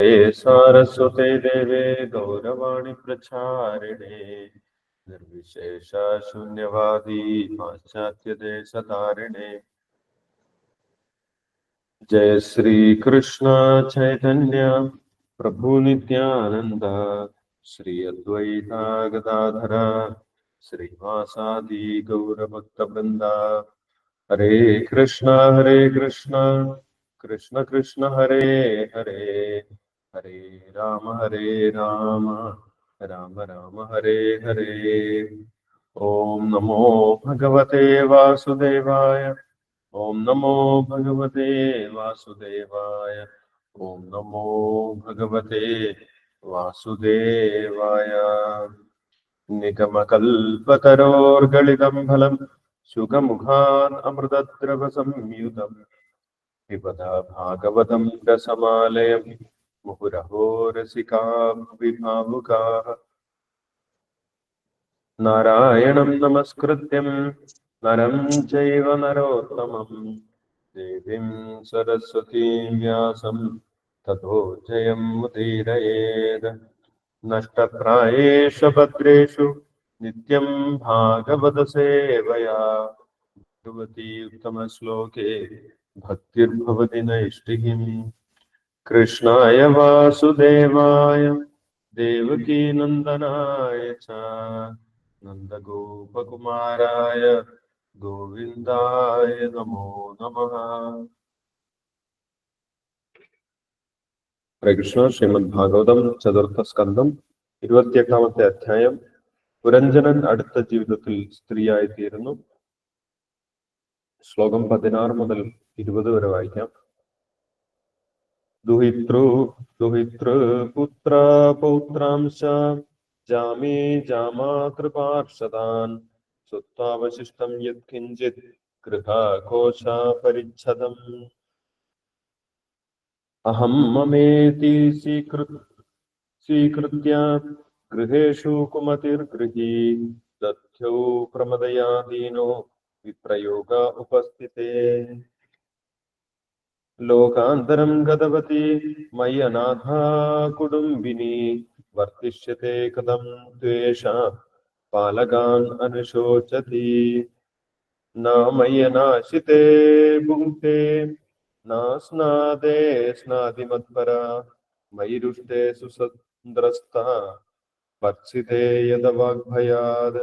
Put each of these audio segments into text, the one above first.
हे सारस्वते देवे गौरवाणि प्रचारिणे। निर्विशेष शून्यवादी पाश्चात्यदेशतारिणे जय श्री कृष्ण चैतन्य प्रभु नित्यानंद श्री अद्वैता गदाधर श्रीवासादि गौरभक्त वृंदा हरे कृष्ण हरे कृष्ण कृष्ण कृष्ण, हरे हरे। हरे राम हरे राम। राम राम, हरे हरे। ओम नमो भगवते वासुदेवाय। ओम नमो भगवते वासुदेवाय। ओम नमो भगवते वासुदेवाय। निगमकल्पतरोर्गलितं फलं सुखमुखान् अमृतद्रवसंयुतम्। पिबदा भागवतं रसमालयं മുഹുരഹോ രസികാഭിഭാവുകാ നാരായണം നമസ്കൃത്യം നരം ചൈവ നരോത്തമം. ദേവീം സരസ്വതീം വ്യാസം തഥോ ജയം മുദീരയേത്. നഷ്ടപ്രായേഷ ഭദ്രേഷു നിത്യം ഭാഗവത സേവയാ. ഭഗവതി ഉത്തമശ്ലോകേ ഭക്തിർഭവതി നൈഷ്ഠികീം. കൃഷ്ണായ വാസുദേവായ ദേവകീനന്ദനായ ച നന്ദഗോപകുമാരായ ഗോവിന്ദായ നമോ നമ. ഹരകൃഷ്ണ ശ്രീമദ് ഭാഗവതം ചതുർത്ഥ സ്കന്ധം ഇരുപത്തിയെട്ടാമത്തെ അധ്യായം. പുരഞ്ജനൻ അടുത്ത ജീവിതത്തിൽ സ്ത്രീയായി തീരുന്നു ശ്ലോകം പതിനാറ് മുതൽ ഇരുപത് വരെ വായിക്കാം. दुहित्रो पुत्र पौत्रांश, जामे जामाकृपार्षदान् सुत्वावशिष्टं यत्किञ्चित् गृहाकोशापरिच्छदम् अहं ममेति स्वीकृत्, स्वीकृत्य गृहेषु कुमतिर्गृही दध्यौ प्रमदयादीनो विप्रयोग उपस्थिते। ലോകാന്തരം ഗതവതി മയ അനാഥാ കുടുംബിനി വർത്തിഷ്യത്തെ കഥം ദ്വേഷ പാലകാൻ അനുശോചതി നാമയനാശിതേ ഭുങ്ക്തേ നാസ്നാദേ സ്നാതിമത്പര മൈരുഷ്ടേ സുസന്ദ്രസ്ഥ ഭർസിതേ യഥവാഗ്ഭയാത്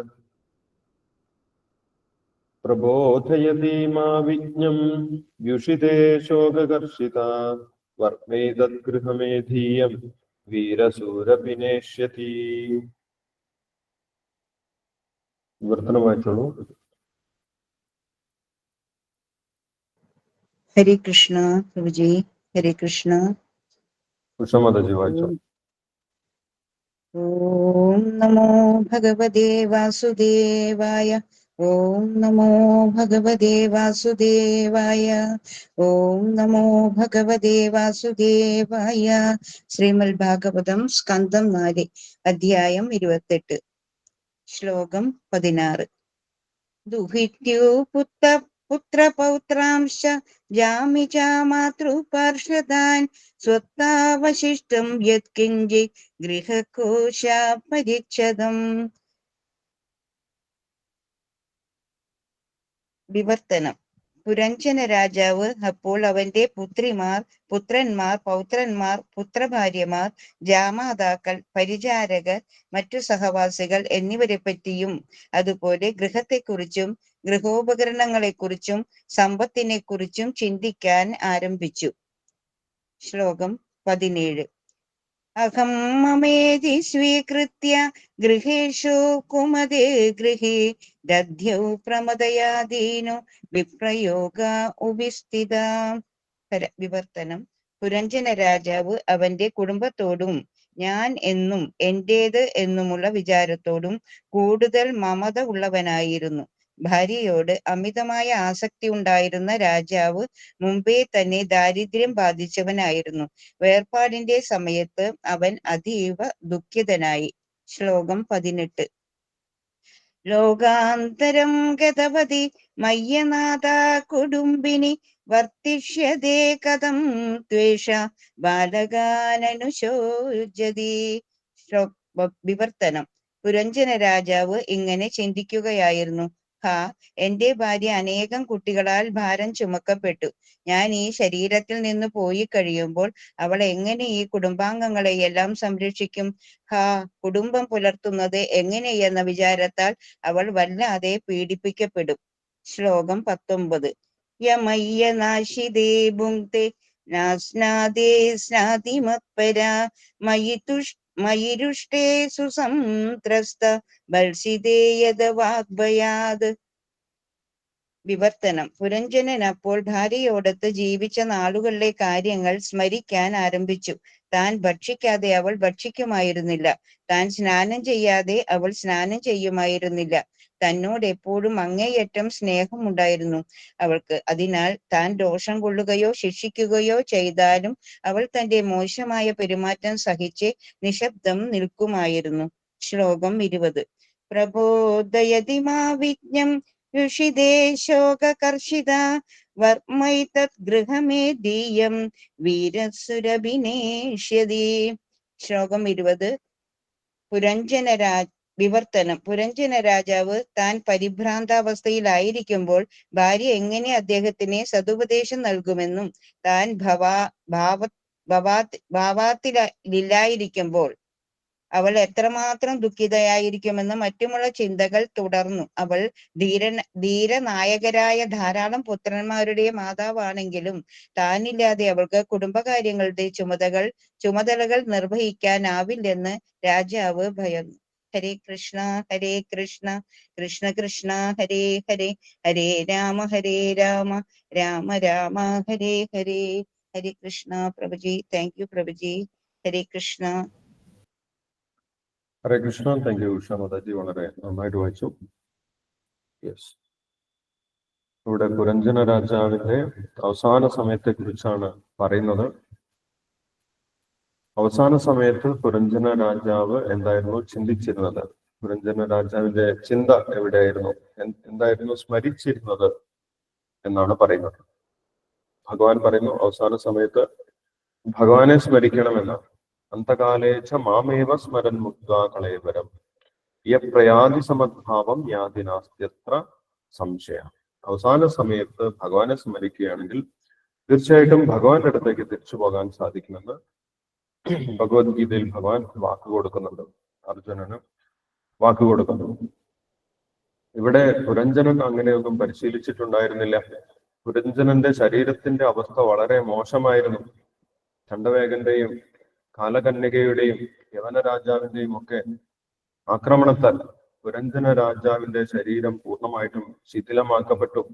प्रबोधय दीमा विज्ञम्। व्युषिते शोककर्षिता। वर्मे तद्गृहमे धीयम्। वीरसूरपि नेष्यति। वर्तनवाचनु हरे कृष्णा प्रभु जी हरे कृष्ण कुशमदजी वाचो ओम नमो भगवते वासुदेवाय ഓം നമോ ഭഗവദേ വാസുദേവായ ഓം നമോ ഭഗവദേ വാസുദേവായ ശ്രീമൽ ഭാഗവതം സ്കന്ധം നാല് അധ്യായം ഇരുപത്തെട്ട് ശ്ലോകം പതിനാറ്. ദുഹിത്യു പുത്ര പുത്രപൗത്രാംശ ജാമി ച മാതൃപാർഷദാൻ സ്വത്താവശിഷ്ടം യത്കിഞ്ചി ഗൃഹകോശ പരിച്ഛദം വിവർത്തനം. പുരഞ്ജന രാജാവ് അപ്പോൾ അവന്റെ പുത്രിമാർ പുത്രന്മാർ പൗത്രന്മാർ പുത്രഭാര്യമാർ ജാമാതാക്കൾ പരിചാരകർ മറ്റു സഹവാസികൾ എന്നിവരെ പറ്റിയും അതുപോലെ ഗൃഹത്തെക്കുറിച്ചും ഗൃഹോപകരണങ്ങളെക്കുറിച്ചും സമ്പത്തിനെക്കുറിച്ചും ചിന്തിക്കാൻ ആരംഭിച്ചു. ശ്ലോകം പതിനേഴ്. അഹം മമേതി സ്വീകൃത്യ ഗൃഹേഷു കുമതേ ഗൃഹേ ദധ്യൗ പ്രമദയാദീനു വിപ്രയോഗ ഉപിസ്ഥിത വിവർത്തനം. പുരഞ്ജന രാജാവ് അവന്റെ കുടുംബത്തോടും ഞാൻ എന്നും എന്റേത് എന്നുമുള്ള വിചാരത്തോടും കൂടുതൽ മമത ഉള്ളവനായിരുന്നു. ഭാര്യയോട് അമിതമായ ആസക്തി ഉണ്ടായിരുന്ന രാജാവ് മുമ്പേ തന്നെ ദാരിദ്ര്യം ബാധിച്ചവനായിരുന്നു. വേർപാടിന്റെ സമയത്ത് അവൻ അതീവ ദുഃഖിതനായി. ശ്ലോകം പതിനെട്ട്. ലോകാന്തരം ഗതവതി മയ്യനാഥ കുടുംബിനി വർത്തിഷ്യതേ കഥം ദ്വേഷ ബാലകാനനുശോചതി. വിവർത്തനം. പുരഞ്ജന രാജാവ് ഇങ്ങനെ ചിന്തിക്കുകയായിരുന്നു. എന്റെ ഭാര്യ അനേകം കുട്ടികളാൽ ഭാരം ചുമക്കപ്പെട്ടു. ഞാൻ ഈ ശരീരത്തിൽ നിന്ന് പോയി കഴിയുമ്പോൾ അവൾ എങ്ങനെ ഈ കുടുംബാംഗങ്ങളെ എല്ലാം സംരക്ഷിക്കും? ഹാ കുടുംബം പുലർത്തുന്നത് എങ്ങനെയെന്ന വിചാരത്താൽ അവൾ വല്ലാതെ പീഡിപ്പിക്കപ്പെടും. ശ്ലോകം പത്തൊമ്പത്. യമയ്യ നാശിതേ ഭുങ്ക്തെ നാസ്നാദേ സ്നാതി മത്പര മയി തുഷ് മയിരുഷ്ടേ സുസംത്രസ്ത ബൽസിതേയത വാഗ്ഭയാത് വിവർത്തനം. പുരഞ്ജനൻ അപ്പോൾ ഭാര്യയോടൊത്ത് ജീവിച്ച നാളുകളിലെ കാര്യങ്ങൾ സ്മരിക്കാൻ ആരംഭിച്ചു. താൻ ഭക്ഷിക്കാതെ അവൾ ഭക്ഷിക്കുമായിരുന്നില്ല. താൻ സ്നാനം ചെയ്യാതെ അവൾ സ്നാനം ചെയ്യുമായിരുന്നില്ല. തന്നോട് എപ്പോഴും അങ്ങേയറ്റം സ്നേഹമുണ്ടായിരുന്നു. അവൾക്ക് അതിനാൽ താൻ ദോഷം കൊള്ളുകയോ ശിക്ഷിക്കുകയോ ചെയ്താലും അവൾ തന്റെ മോശമായ പെരുമാറ്റം സഹിച്ച് നിശബ്ദം നിൽക്കുമായിരുന്നു. ശ്ലോകം ഇരുപത്. പ്രബോധയതി മാ വിജ്ഞം ശോകകർഷിത വർമ്മൈതത് ഗൃഹമേ ദീയം വീരസുരഭിനേഷ്യതി. ശ്ലോകം ഇരുപത്. പുരഞ്ജന രാജ് വിവർത്തനം. പുരഞ്ജന രാജാവ് താൻ പരിഭ്രാന്താവസ്ഥയിലായിരിക്കുമ്പോൾ ഭാര്യ എങ്ങനെ അദ്ദേഹത്തിന് സതുപദേശം നൽകുമെന്നും താൻ ഭവാ ഭാവ ഭവാ- ഭാവാത്തിലില്ലായിരിക്കുമ്പോൾ അവൾ എത്രമാത്രം ദുഃഖിതയായിരിക്കുമെന്ന് മറ്റുമുള്ള ചിന്തകൾ തുടർന്നു. അവൾ ധീര ധീരനായകരായ ധാരാളം പുത്രന്മാരുടെ മാതാവാണെങ്കിലും താനില്ലാതെ അവൾക്ക് കുടുംബകാര്യങ്ങളുടെ ചുമതകൾ ചുമതലകൾ നിർവഹിക്കാനാവില്ലെന്ന് രാജാവ് ഭയന്നു. Hare Krishna Hare Krishna Krishna Krishna Hare Hare Hare Rama Hare Rama Rama Rama Hare Hare Hare Krishna Prabhuji. Thank you Prabhuji. Hare Krishna. Hare Krishna. Thank you Usha Mataji. വളരെ നന്നായിട്ട് വായിച്ചു. ഇവിടെ പുരഞ്ജന രാജാവിന്റെ അവസാന സമയത്തെ കുറിച്ചാണ് പറയുന്നത്. അവസാന സമയത്ത് പുരഞ്ജന രാജാവ് എന്തായിരുന്നു ചിന്തിച്ചിരുന്നത്? പുരഞ്ജന രാജാവിന്റെ ചിന്ത എവിടെയായിരുന്നു? എന്ത് എന്തായിരുന്നു സ്മരിച്ചിരുന്നത് എന്നാണ് പറയുന്നത്. ഭഗവാൻ പറയുന്നു അവസാന സമയത്ത് ഭഗവാനെ സ്മരിക്കണമെന്ന്. അന്തകാലേച്ച മാമേവ സ്മരൻ മുക്ത യ യപ്രയാതി സമദ്ഭാവം യാതി നാസ്ത്യത്ര സംശയ. അവസാന സമയത്ത് ഭഗവാനെ സ്മരിക്കുകയാണെങ്കിൽ തീർച്ചയായിട്ടും ഭഗവാന്റെ അടുത്തേക്ക് തിരിച്ചു പോകാൻ സാധിക്കുമെന്ന് ഭഗവത്ഗീതയിൽ ഭഗവാൻ വാക്ക് കൊടുക്കുന്നുണ്ട്. അർജുനന് വാക്ക് കൊടുക്കുന്നു. ഇവിടെ പുരഞ്ജനൻ അങ്ങനെയൊന്നും പരിശീലിച്ചിട്ടുണ്ടായിരുന്നില്ല. പുരഞ്ജനന്റെ ശരീരത്തിന്റെ അവസ്ഥ വളരെ മോശമായിരുന്നു. ചണ്ടവേഗന്റെയും കാലകന്യകയുടെയും യവന രാജാവിന്റെയും ഒക്കെ ആക്രമണത്താൽ പുരഞ്ജന രാജാവിന്റെ ശരീരം പൂർണമായിട്ടും ശിഥിലമാക്കപ്പെട്ടു.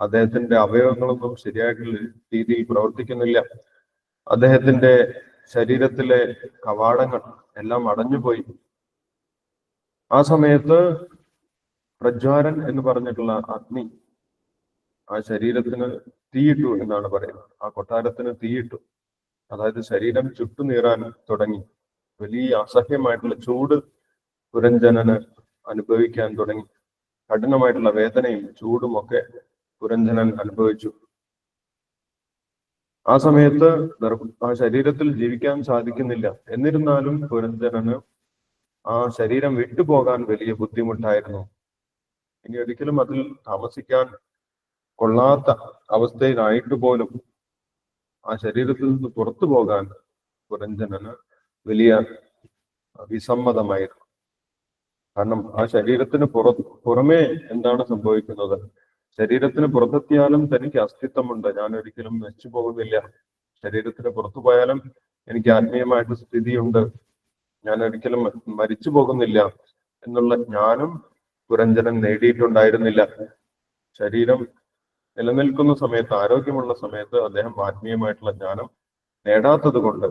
അദ്ദേഹത്തിന്റെ അവയവങ്ങളൊന്നും ശരിയായിട്ടുള്ള രീതിയിൽ പ്രവർത്തിക്കുന്നില്ല. അദ്ദേഹത്തിന്റെ ശരീരത്തിലെ കവാടങ്ങൾ എല്ലാം അടഞ്ഞുപോയി ആ സമയത്ത് പ്രജ്വാരൻ എന്ന് പറഞ്ഞിട്ടുള്ള അഗ്നി ആ ശരീരത്തിന് തീയിട്ടു എന്നാണ് പറയുന്നത്. ആ കൊട്ടാരത്തിന് തീയിട്ടു. അതായത് ശരീരം ചുട്ടുനീറാൻ തുടങ്ങി. വലിയ അസഹ്യമായിട്ടുള്ള ചൂട് പുരഞ്ജനന് അനുഭവിക്കാൻ തുടങ്ങി. കഠിനമായിട്ടുള്ള വേദനയും ചൂടും ഒക്കെ പുരഞ്ജനൻ അനുഭവിച്ചു. ആ സമയത്ത് ആ ശരീരത്തിൽ ജീവിക്കാൻ സാധിക്കുന്നില്ല. എന്നിരുന്നാലും പുരഞ്ജനന് ആ ശരീരം വിട്ടുപോകാൻ വലിയ ബുദ്ധിമുട്ടായിരുന്നു. ഇനി ഒരിക്കലും അതിൽ താമസിക്കാൻ കൊള്ളാത്ത അവസ്ഥയിലായിട്ട് പോലും ആ ശരീരത്തിൽ നിന്ന് പുറത്തു പോകാൻ പുരഞ്ജനന് വലിയ വിസമ്മതമായിരുന്നു. കാരണം ആ ശരീരത്തിന് പുറ പുറമേ എന്താണ് സംഭവിക്കുന്നത്? ശരീരത്തിന് പുറത്തെത്തിയാലും തനിക്ക് അസ്തിത്വമുണ്ട്. ഞാൻ ഒരിക്കലും നശിച്ചു പോകുന്നില്ല. ശരീരത്തിന് പുറത്തു പോയാലും എനിക്ക് ആത്മീയമായിട്ട് സ്ഥിതിയുണ്ട്. ഞാൻ ഒരിക്കലും മരിച്ചു പോകുന്നില്ല എന്നുള്ള ജ്ഞാനം പുരഞ്ജനം നേടിയിട്ടുണ്ടായിരുന്നില്ല. ശരീരം നിലനിൽക്കുന്ന സമയത്ത് ആരോഗ്യമുള്ള സമയത്ത് അദ്ദേഹം ആത്മീയമായിട്ടുള്ള ജ്ഞാനം നേടാത്തത് കൊണ്ട്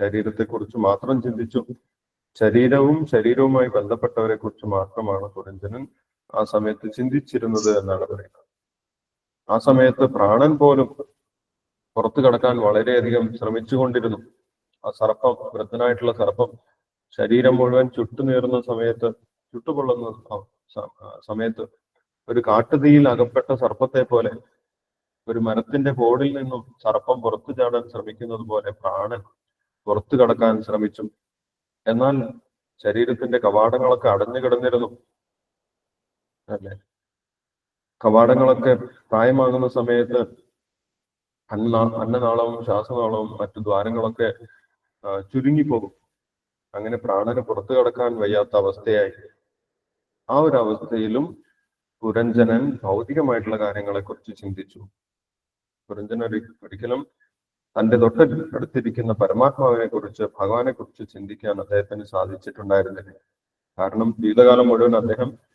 ശരീരത്തെക്കുറിച്ച് മാത്രം ചിന്തിച്ചു. ശരീരവും ശരീരവുമായി ബന്ധപ്പെട്ടവരെ കുറിച്ച് മാത്രമാണ് പുരഞ്ജനൻ ആ സമയത്ത് ചിന്തിച്ചിരുന്നത് എന്നാണ് പറയുന്നത്. ആ സമയത്ത് പ്രാണൻ പോലും പുറത്തു കടക്കാൻ വളരെയധികം ശ്രമിച്ചുകൊണ്ടിരുന്നു. ആ സർപ്പം വൃദ്ധനായിട്ടുള്ള സർപ്പം ശരീരം മുഴുവൻ ചുട്ടുനീറുന്ന സമയത്ത് ചുട്ടുപൊള്ളുന്ന സമയത്ത് ഒരു കാട്ടുതീയിൽ അകപ്പെട്ട സർപ്പത്തെ പോലെ ഒരു മരത്തിന്റെ കോടിൽ നിന്നും സർപ്പം പുറത്തു ചാടാൻ ശ്രമിക്കുന്നത് പോലെ പ്രാണൻ പുറത്തു കടക്കാൻ ശ്രമിച്ചു. എന്നാൽ ശരീരത്തിന്റെ കവാടങ്ങളൊക്കെ അടഞ്ഞു കിടന്നിരുന്നു. അല്ലെ കവാടങ്ങളൊക്കെ പ്രായമാകുന്ന സമയത്ത് അന്ന അന്നനാളവും ശ്വാസനാളവും മറ്റു ദ്വാരങ്ങളൊക്കെ ചുരുങ്ങി ചുരുങ്ങിപ്പോകും. അങ്ങനെ പ്രാണന് പുറത്തു കടക്കാൻ വയ്യാത്ത അവസ്ഥയായി. ആ ഒരു അവസ്ഥയിലും പുരഞ്ജനൻ ഭൗതികമായിട്ടുള്ള കാര്യങ്ങളെ കുറിച്ച് ചിന്തിച്ചു. പുരഞ്ജനൻ ഒരി- ഒരിക്കലും തന്റെ തൊട്ടടുത്തിരിക്കുന്ന പരമാത്മാവിനെ കുറിച്ച് ഭഗവാനെ കുറിച്ച് ചിന്തിക്കാൻ അദ്ദേഹത്തിന് സാധിച്ചിട്ടുണ്ടായിരുന്നില്ല. കാരണം ജീവിതകാലം മുഴുവൻ അദ്ദേഹം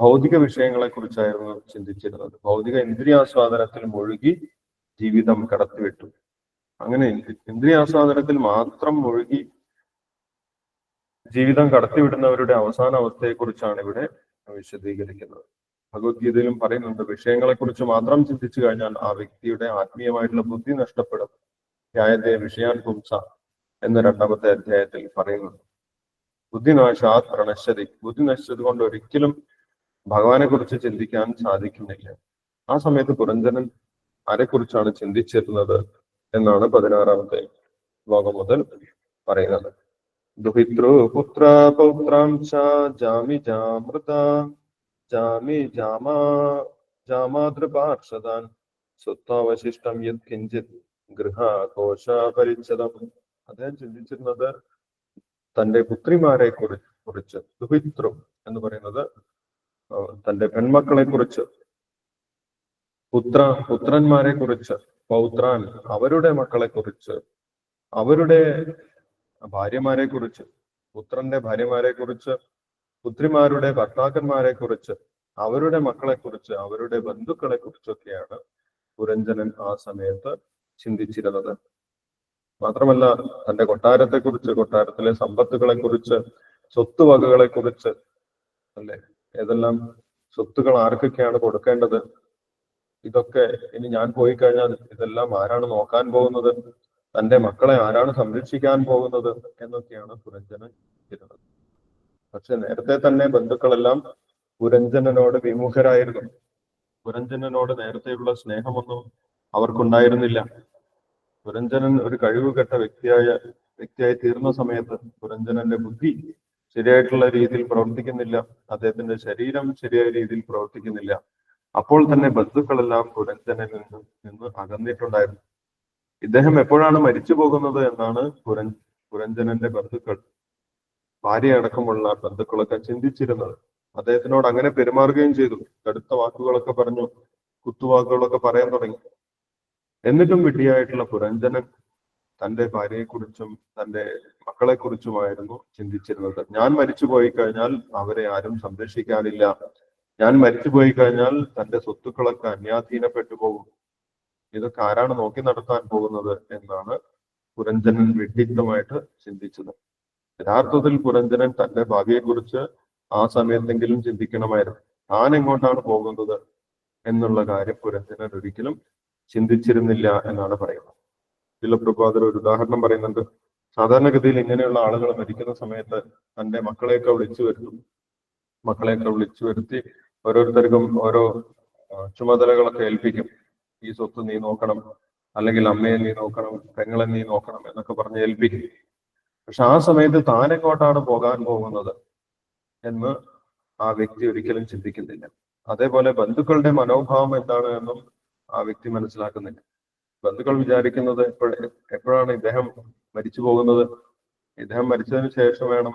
ഭൗതിക വിഷയങ്ങളെ കുറിച്ചായിരുന്നു ചിന്തിച്ചിരുന്നത്. ഭൗതിക ഇന്ദ്രിയാസ്വാദനത്തിൽ മുഴുകി ജീവിതം കടത്തിവിട്ടു. അങ്ങനെ ഇന്ദ്- ഇന്ദ്രിയാസ്വാദനത്തിൽ മാത്രം മുഴുകി ജീവിതം കടത്തിവിടുന്നവരുടെ അവസാന അവസ്ഥയെക്കുറിച്ചാണ് ഇവിടെ വിശദീകരിക്കുന്നത്. ഭഗവത്ഗീതയിലും പറയുന്നുണ്ട് വിഷയങ്ങളെ കുറിച്ച് മാത്രം ചിന്തിച്ചു കഴിഞ്ഞാൽ ആ വ്യക്തിയുടെ ആത്മീയമായിട്ടുള്ള ബുദ്ധി നഷ്ടപ്പെടും. ന്യായത്തെ വിഷയാൻ പുംസ എന്ന രണ്ടാമത്തെ അധ്യായത്തിൽ പറയുന്നുണ്ട്. ബുദ്ധിനാശാത് പ്രണശ്യതി. ബുദ്ധി നശിച്ചത് കൊണ്ട് ഒരിക്കലും ഭഗവാനെ കുറിച്ച് ചിന്തിക്കാൻ സാധിക്കുന്നില്ല. ആ സമയത്ത് പുരഞ്ജനൻ ആരെക്കുറിച്ചാണ് ചിന്തിച്ചിരുന്നത് എന്നാണ് പതിനാറാമത്തെ ശ്ലോകം മുതൽ പറയുന്നത്. ദുഹിതൃപുത്ര പൗത്രാം ചാമി ജാമി ജാമൃത ജാമി ജാമാ ജാമാതൃപാർഷദാൻ. സ്വത്താവശിഷ്ടം യത് കിഞ്ചിത് ഗൃഹ കോശ പരിച്ഛദം. അദ്ദേഹം ചിന്തിച്ചിരുന്നത് തന്റെ പുത്രിമാരെ കുറിച്ച് കുറിച്ച് ദുഹിതൃ എന്ന് പറയുന്നത് തന്റെ പെൺമക്കളെ കുറിച്ച് പുത്ര പുത്രന്മാരെ കുറിച്ച് പൗത്രാൻ അവരുടെ മക്കളെ കുറിച്ച് അവരുടെ ഭാര്യമാരെ കുറിച്ച് പുത്രന്റെ ഭാര്യമാരെ കുറിച്ച് പുത്രിമാരുടെ ഭർത്താക്കന്മാരെ കുറിച്ച് അവരുടെ മക്കളെ കുറിച്ച് അവരുടെ ബന്ധുക്കളെ കുറിച്ചൊക്കെയാണ് പുരഞ്ജനൻ ആ സമയത്ത് ചിന്തിച്ചിരുന്നത്. മാത്രമല്ല തന്റെ കൊട്ടാരത്തെ കുറിച്ച് കൊട്ടാരത്തിലെ സമ്പത്തുകളെ കുറിച്ച് സ്വത്തുവകകളെ കുറിച്ച് അല്ലെ? ഏതെല്ലാം സ്വത്തുകൾ ആർക്കൊക്കെയാണ് കൊടുക്കേണ്ടത്? ഇതൊക്കെ ഇനി ഞാൻ പോയി കഴിഞ്ഞാൽ ഇതെല്ലാം ആരാണ് നോക്കാൻ പോകുന്നത്? തന്റെ മക്കളെ ആരാണ് സംരക്ഷിക്കാൻ പോകുന്നത്? എന്നൊക്കെയാണ് പുരഞ്ജനൻ ചിന്തിക്കുന്നത് പക്ഷെ നേരത്തെ തന്നെ ബന്ധുക്കളെല്ലാം പുരഞ്ജനനോട് വിമുഖരായിരുന്നു. പുരഞ്ജനനോട് നേരത്തെയുള്ള സ്നേഹമൊന്നും അവർക്കുണ്ടായിരുന്നില്ല. പുരഞ്ജനൻ ഒരു കഴിവുകെട്ട വ്യക്തിയായ വ്യക്തിയായി തീർന്ന സമയത്ത് പുരഞ്ജനന്റെ ബുദ്ധി ശരിയായിട്ടുള്ള രീതിയിൽ പ്രവർത്തിക്കുന്നില്ല. അദ്ദേഹത്തിന്റെ ശരീരം ശരിയായ രീതിയിൽ പ്രവർത്തിക്കുന്നില്ല. അപ്പോൾ തന്നെ ബന്ധുക്കളെല്ലാം പുരഞ്ജനനിൽ നിന്ന് നിന്ന് അകന്നിട്ടുണ്ടായിരുന്നു. ഇദ്ദേഹം എപ്പോഴാണ് മരിച്ചു പോകുന്നത് എന്നാണ് പുരൻ പുരഞ്ജനന്റെ ബന്ധുക്കൾ ഭാര്യ അടക്കമുള്ള ബന്ധുക്കളൊക്കെ ചിന്തിച്ചിരുന്നത്. അദ്ദേഹത്തിനോട് അങ്ങനെ പെരുമാറുകയും ചെയ്തു. കടുത്ത വാക്കുകളൊക്കെ പറഞ്ഞു കുത്തുവാക്കുകളൊക്കെ പറയാൻ തുടങ്ങി. എന്നിട്ടും വിട്ടിയായിട്ടുള്ള പുരഞ്ജനൻ തന്റെ ഭാര്യയെക്കുറിച്ചും തന്റെ മക്കളെക്കുറിച്ചുമായിരുന്നു ചിന്തിച്ചിരുന്നത്. ഞാൻ മരിച്ചു പോയി കഴിഞ്ഞാൽ അവരെ ആരും സംരക്ഷിക്കാനില്ല. ഞാൻ മരിച്ചു പോയി കഴിഞ്ഞാൽ തന്റെ സ്വത്തുക്കളൊക്കെ അന്യാധീനപ്പെട്ടു പോകും ഇതൊക്കെ ആരാണ് നോക്കി നടത്താൻ പോകുന്നത് എന്നാണ് പുരഞ്ജനൻ വിഡ്ഢിത്തമായിട്ട് ചിന്തിച്ചത്. യഥാർത്ഥത്തിൽ പുരഞ്ജനൻ തന്റെ ഭാവിയെക്കുറിച്ച് ആ സമയത്തെങ്കിലും ചിന്തിക്കണമായിരുന്നു. താൻ എങ്ങോട്ടാണ് പോകുന്നത് എന്നുള്ള കാര്യം പുരഞ്ജനൻ ഒരിക്കലും ചിന്തിച്ചിരുന്നില്ല എന്നാണ് പറയുന്നത്. ശിലപ്രഭാതർ ഒരു ഉദാഹരണം പറയുന്നുണ്ട്. സാധാരണഗതിയിൽ ഇങ്ങനെയുള്ള ആളുകൾ മരിക്കുന്ന സമയത്ത് തന്റെ മക്കളെയൊക്കെ വിളിച്ചു വരുത്തും. മക്കളെയൊക്കെ വിളിച്ചു വരുത്തി ഓരോരുത്തർക്കും ഓരോ ചുമതലകളൊക്കെ ഏൽപ്പിക്കും. ഈ സ്വത്ത് നീ നോക്കണം അല്ലെങ്കിൽ അമ്മയെ നീ നോക്കണം പെങ്ങളെ നീ നോക്കണം എന്നൊക്കെ പറഞ്ഞ് ഏൽപ്പിക്കും. പക്ഷെ ആ സമയത്ത് താൻ പോകാൻ പോകുന്നത് എന്ന് ആ വ്യക്തി ഒരിക്കലും ചിന്തിക്കുന്നില്ല. അതേപോലെ ബന്ധുക്കളുടെ മനോഭാവം എന്താണ് എന്നും ആ വ്യക്തി മനസ്സിലാക്കുന്നില്ല. ബന്ധുക്കൾ വിചാരിക്കുന്നത് എപ്പോഴും എപ്പോഴാണ് ഇദ്ദേഹം മരിച്ചു പോകുന്നത്? ഇദ്ദേഹം മരിച്ചതിന് ശേഷം വേണം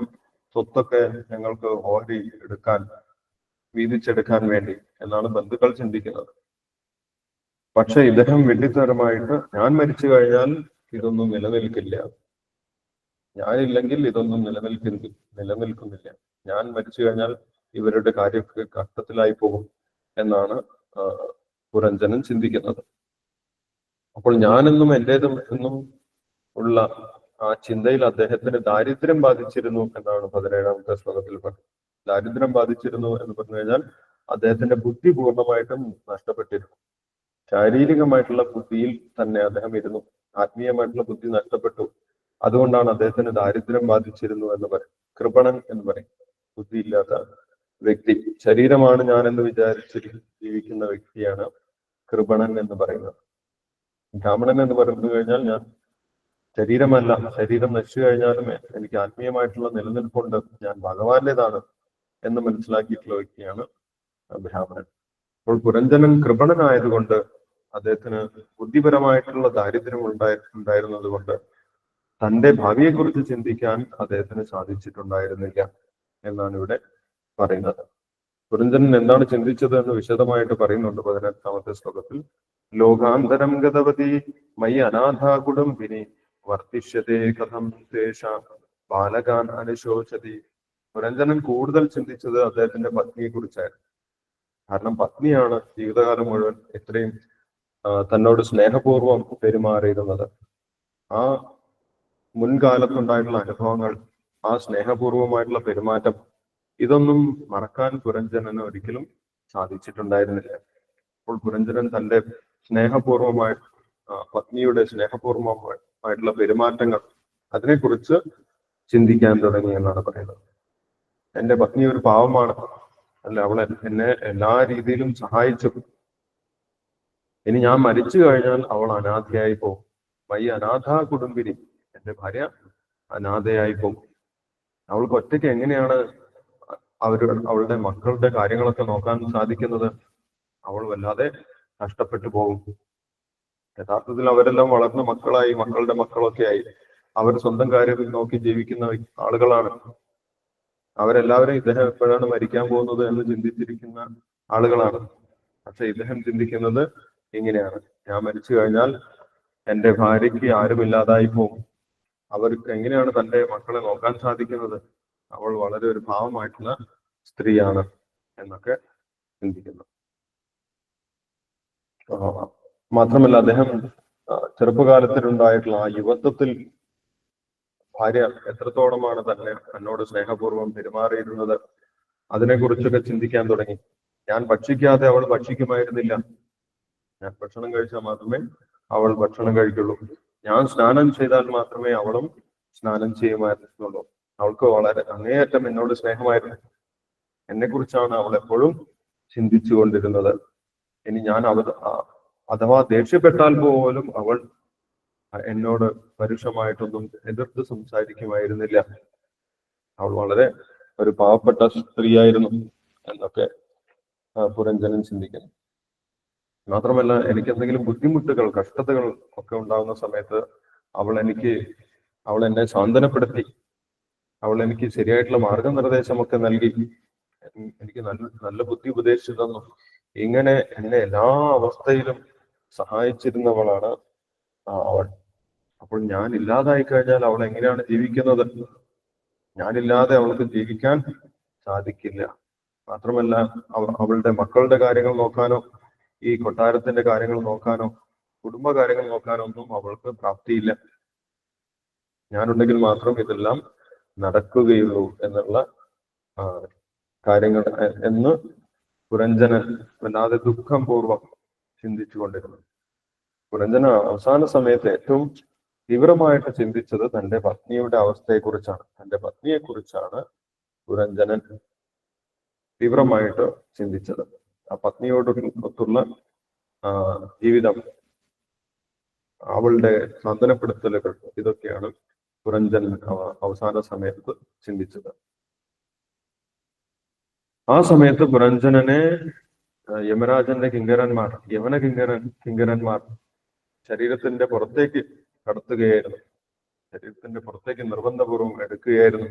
സ്വത്തൊക്കെ ഞങ്ങൾക്ക് ഓഹരി എടുക്കാൻ വീതിച്ചെടുക്കാൻ വേണ്ടി എന്നാണ് ബന്ധുക്കൾ ചിന്തിക്കുന്നത്. പക്ഷെ ഇദ്ദേഹം വെള്ളിത്തരമായിട്ട് ഞാൻ മരിച്ചു കഴിഞ്ഞാൽ ഇതൊന്നും നിലനിൽക്കില്ല. ഞാനില്ലെങ്കിൽ ഇതൊന്നും നിലനിൽക്കുന്നു നിലനിൽക്കുന്നില്ല. ഞാൻ മരിച്ചു കഴിഞ്ഞാൽ ഇവരുടെ കാര്യമൊക്കെ കഷ്ടത്തിലായി പോകും എന്നാണ് പുരഞ്ജനൻ ചിന്തിക്കുന്നത്. അപ്പോൾ ഞാനെന്നും എന്റേതും എന്നും ഉള്ള ആ ചിന്തയിൽ അദ്ദേഹത്തിന് ദാരിദ്ര്യം ബാധിച്ചിരുന്നു എന്നാണ് പതിനേഴാമത്തെ ശ്ലോകത്തിൽ പറഞ്ഞത്. ദാരിദ്ര്യം ബാധിച്ചിരുന്നു എന്ന് പറഞ്ഞു കഴിഞ്ഞാൽ അദ്ദേഹത്തിന്റെ ബുദ്ധി പൂർണമായിട്ടും നഷ്ടപ്പെട്ടിരുന്നു. ശാരീരികമായിട്ടുള്ള ബുദ്ധിയിൽ തന്നെ അദ്ദേഹം ഇരുന്നു. ആത്മീയമായിട്ടുള്ള ബുദ്ധി നഷ്ടപ്പെട്ടു. അതുകൊണ്ടാണ് അദ്ദേഹത്തിന് ദാരിദ്ര്യം ബാധിച്ചിരുന്നു എന്ന് പറയും കൃപണൻ എന്ന് പറയും. ബുദ്ധിയില്ലാത്ത വ്യക്തി. ശരീരമാണ് ഞാനെന്ന് വിചാരിച്ച് ജീവിക്കുന്ന വ്യക്തിയാണ് കൃപണൻ എന്ന് പറയുന്നത്. ബ്രാഹ്മണൻ എന്ന് പറഞ്ഞു കഴിഞ്ഞാൽ ഞാൻ ശരീരമല്ല. ശരീരം നശിച്ചു കഴിഞ്ഞാലും എനിക്ക് ആത്മീയമായിട്ടുള്ള നിലനിൽപ്പുണ്ട്. ഞാൻ ഭഗവാന്റേതാണ് എന്ന് മനസ്സിലാക്കിയിട്ടുള്ള വ്യക്തിയാണ് ബ്രാഹ്മണൻ. അപ്പോൾ പുരഞ്ജനൻ കൃപണനായതുകൊണ്ട് അദ്ദേഹത്തിന് ബുദ്ധിപരമായിട്ടുള്ള ദാരിദ്ര്യം ഉണ്ടായി ഉണ്ടായിരുന്നത് കൊണ്ട് തന്റെ ഭാവിയെക്കുറിച്ച് ചിന്തിക്കാൻ അദ്ദേഹത്തിന് സാധിച്ചിട്ടുണ്ടായിരുന്നില്ല എന്നാണ് ഇവിടെ പറയുന്നത്. പുരഞ്ജനൻ എന്താണ് ചിന്തിച്ചത് എന്ന് വിശദമായിട്ട് പറയുന്നുണ്ട് പതിനെട്ടാമത്തെ ശ്ലോകത്തിൽ. ലോകാന്തരം ഗതവതി മയി അനാഥാ കുടുംബിനി വർത്തിഷ്യതേ കഥം തേഷ ബാലകാൻ അനുശോചതി. പുരഞ്ജനൻ കൂടുതൽ ചിന്തിച്ചത് അദ്ദേഹത്തിന്റെ പത്നിയെ കുറിച്ചായിരുന്നു. കാരണം പത്നിയാണ് ജീവിതകാലം മുഴുവൻ ഇത്രയും തന്നോട് സ്നേഹപൂർവം പെരുമാറിയിരുന്നത്. ആ മുൻകാലത്തുണ്ടായിട്ടുള്ള അനുഭവങ്ങൾ ആ സ്നേഹപൂർവമായിട്ടുള്ള പെരുമാറ്റം ഇതൊന്നും മറക്കാൻ പുരഞ്ജനന് ഒരിക്കലും സാധിച്ചിട്ടുണ്ടായിരുന്നില്ല. അപ്പോൾ പുരഞ്ജനൻ തന്റെ സ്നേഹപൂർവമായ പത്നിയുടെ സ്നേഹപൂർവമായിട്ടുള്ള പെരുമാറ്റങ്ങൾ അതിനെക്കുറിച്ച് ചിന്തിക്കാൻ തുടങ്ങി എന്നാണ് പറയുന്നത്. എന്റെ പത്നി ഒരു പാവമാണ്. അല്ല അവൾ എന്നെ എല്ലാ രീതിയിലും സഹായിച്ചു. ഇനി ഞാൻ മരിച്ചു കഴിഞ്ഞാൽ അവൾ അനാഥയായി പോകും. വൈ അനാഥ കുടുംബിനി. എന്റെ ഭാര്യ അനാഥയായി പോകും. അവൾക്ക് ഒറ്റയ്ക്ക് എങ്ങനെയാണ് അവരുടെ അവളുടെ മക്കളുടെ കാര്യങ്ങളൊക്കെ നോക്കാൻ സാധിക്കുന്നത്? അവൾ വല്ലാതെ കഷ്ടപ്പെട്ടു പോകും. യഥാർത്ഥത്തിൽ അവരെല്ലാം വളർന്ന മക്കളായി മക്കളുടെ മക്കളൊക്കെ ആയി. അവർ സ്വന്തം കാര്യം നോക്കി ജീവിക്കുന്ന ആളുകളാണ്. അവരെല്ലാവരും ഇദ്ദേഹം എപ്പോഴാണ് മരിക്കാൻ പോകുന്നത് എന്ന് ചിന്തിച്ചിരിക്കുന്ന ആളുകളാണ്. പക്ഷെ ഇദ്ദേഹം ചിന്തിക്കുന്നത് ഇങ്ങനെയാണ്. ഞാൻ മരിച്ചു കഴിഞ്ഞാൽ എന്റെ ഭാര്യയ്ക്ക് ആരുമില്ലാതായി പോകും. അവർക്ക് എങ്ങനെയാണ് തന്റെ മക്കളെ നോക്കാൻ സാധിക്കുന്നത്? അവൾ വളരെ ഒരു ഭാവമായിട്ടുള്ള സ്ത്രീയാണ് എന്നൊക്കെ ചിന്തിക്കുന്നു. മാത്രമല്ല അദ്ദേഹം ചെറുപ്പകാലത്തിലുണ്ടായിട്ടുള്ള ആ യുവത്വത്തിൽ ഭാര്യ എത്രത്തോളമാണ് തന്നെ എന്നോട് സ്നേഹപൂർവം പെരുമാറിയിരുന്നത്? അതിനെക്കുറിച്ചൊക്കെ ചിന്തിക്കാൻ തുടങ്ങി. ഞാൻ ഭക്ഷിക്കാതെ അവൾ ഭക്ഷിക്കുമായിരുന്നില്ല. ഞാൻ ഭക്ഷണം കഴിച്ചാൽ മാത്രമേ അവൾ ഭക്ഷണം കഴിക്കുള്ളൂ. ഞാൻ സ്നാനം ചെയ്താൽ മാത്രമേ അവളും സ്നാനം ചെയ്യുമായിരുന്നുള്ളൂ. അവൾക്ക് വളരെ അങ്ങേയറ്റം എന്നോട് സ്നേഹമായിരുന്നു. എന്നെ കുറിച്ചാണ് അവൾ എപ്പോഴും ചിന്തിച്ചു കൊണ്ടിരുന്നത് ഇനി ഞാൻ അവ അഥവാ ദേഷ്യപ്പെട്ടാൽ പോലും അവൾ എന്നോട് പരുഷമായിട്ടൊന്നും എതിർത്ത് സംസാരിക്കുമായിരുന്നില്ല. അവൾ വളരെ ഒരു പാവപ്പെട്ട സ്ത്രീയായിരുന്നു എന്നൊക്കെ പുരഞ്ജനൻ ചിന്തിക്കുന്നു. മാത്രമല്ല എനിക്ക് എന്തെങ്കിലും ബുദ്ധിമുട്ടുകൾ കഷ്ടതകൾ ഒക്കെ ഉണ്ടാകുന്ന സമയത്ത് അവൾ എനിക്ക് അവൾ എന്നെ സാന്ത്വനപ്പെടുത്തി അവൾ എനിക്ക് ശരിയായിട്ടുള്ള മാർഗനിർദ്ദേശമൊക്കെ നൽകി. എനിക്ക് നല്ല നല്ല ബുദ്ധി ഉപദേശിച്ചു തന്നു. ഇങ്ങനെ എന്നെ എല്ലാ അവസ്ഥയിലും സഹായിച്ചിരുന്നവളാണ് അവൾ. അപ്പോൾ ഞാൻ ഇല്ലാതായി കഴിഞ്ഞാൽ അവൾ എങ്ങനെയാണ് ജീവിക്കുന്നത്? ഞാനില്ലാതെ അവൾക്ക് ജീവിക്കാൻ സാധിക്കില്ല. മാത്രമല്ല അവ- അവളുടെ മക്കളുടെ കാര്യങ്ങൾ നോക്കാനോ ഈ കൊട്ടാരത്തിന്റെ കാര്യങ്ങൾ നോക്കാനോ കുടുംബ കാര്യങ്ങൾ നോക്കാനോ ഒന്നും അവൾക്ക് പ്രാപ്തിയില്ല. ഞാനുണ്ടെങ്കിൽ മാത്രം ഇതെല്ലാം നടക്കുകയുള്ളൂ എന്നുള്ള കാര്യങ്ങൾ എന്ന് പുരഞ്ജനൻ വല്ലാതെ ദുഃഖം പൂർവം ചിന്തിച്ചു കൊണ്ടിരുന്നു പുരഞ്ജന അവസാന സമയത്ത് ഏറ്റവും തീവ്രമായിട്ട് ചിന്തിച്ചത് തന്റെ പത്നിയുടെ അവസ്ഥയെക്കുറിച്ചാണ്. തന്റെ പത്നിയെ കുറിച്ചാണ് പുരഞ്ജനൻ തീവ്രമായിട്ട് ചിന്തിച്ചത്. ആ പത്നിയോടൊത്തുള്ള ജീവിതം അവളുടെ സാന്ത്വനപ്പെടുത്തലുകൾ ഇതൊക്കെയാണ് പുരഞ്ജനൻ അവസാന സമയത്ത് ചിന്തിച്ചത്. ആ സമയത്ത് പുരഞ്ജനനെ യമരാജന്റെ കിങ്കരന്മാർ യമന കിങ്കരൻ കിങ്കരന്മാർ ശരീരത്തിന്റെ പുറത്തേക്ക് കടത്തുകയായിരുന്നു. ശരീരത്തിന്റെ പുറത്തേക്ക് നിർബന്ധപൂർവം എടുക്കുകയായിരുന്നു.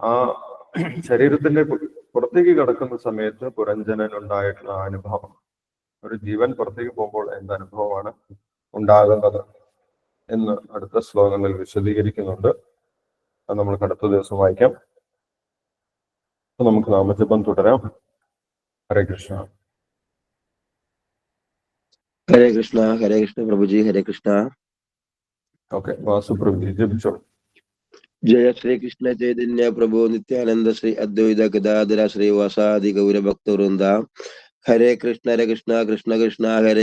ആ ശരീരത്തിന്റെ പുറത്തേക്ക് കടക്കുന്ന സമയത്ത് പുരഞ്ജനൻ ഉണ്ടായിട്ടുള്ള അനുഭവം ഒരു ജീവൻ പുറത്തേക്ക് പോകുമ്പോൾ എന്ത് അനുഭവമാണ് ഉണ്ടാകുന്നത് എന്ന് അടുത്ത ശ്ലോകങ്ങളിൽ വിശദീകരിക്കുന്നുണ്ട്. അത് നമ്മൾ അടുത്ത ദിവസം വായിക്കാം. അപ്പൊ നമുക്ക് നാമജപം തുടരാം ഹരേ കൃഷ്ണ ഹരേ കൃഷ്ണ ഹരേ കൃഷ്ണ പ്രഭുജി ഹരേ കൃഷ്ണ ഓക്കെ വാസുപ്രഭു ജപിച്ചോളൂ ജയ ശ്രീകൃഷ്ണ ചൈതന്യ പ്രഭു നിത്യാനന്ദ ശ്രീ അദ്വൈത ഗദാധര ശ്രീ വസാദി ഗൗരഭക്തവൃന്ദ ഹരേ കൃഷ്ണ ഹരേ കൃഷ്ണ കൃഷ്ണ കൃഷ്ണ ഹരേ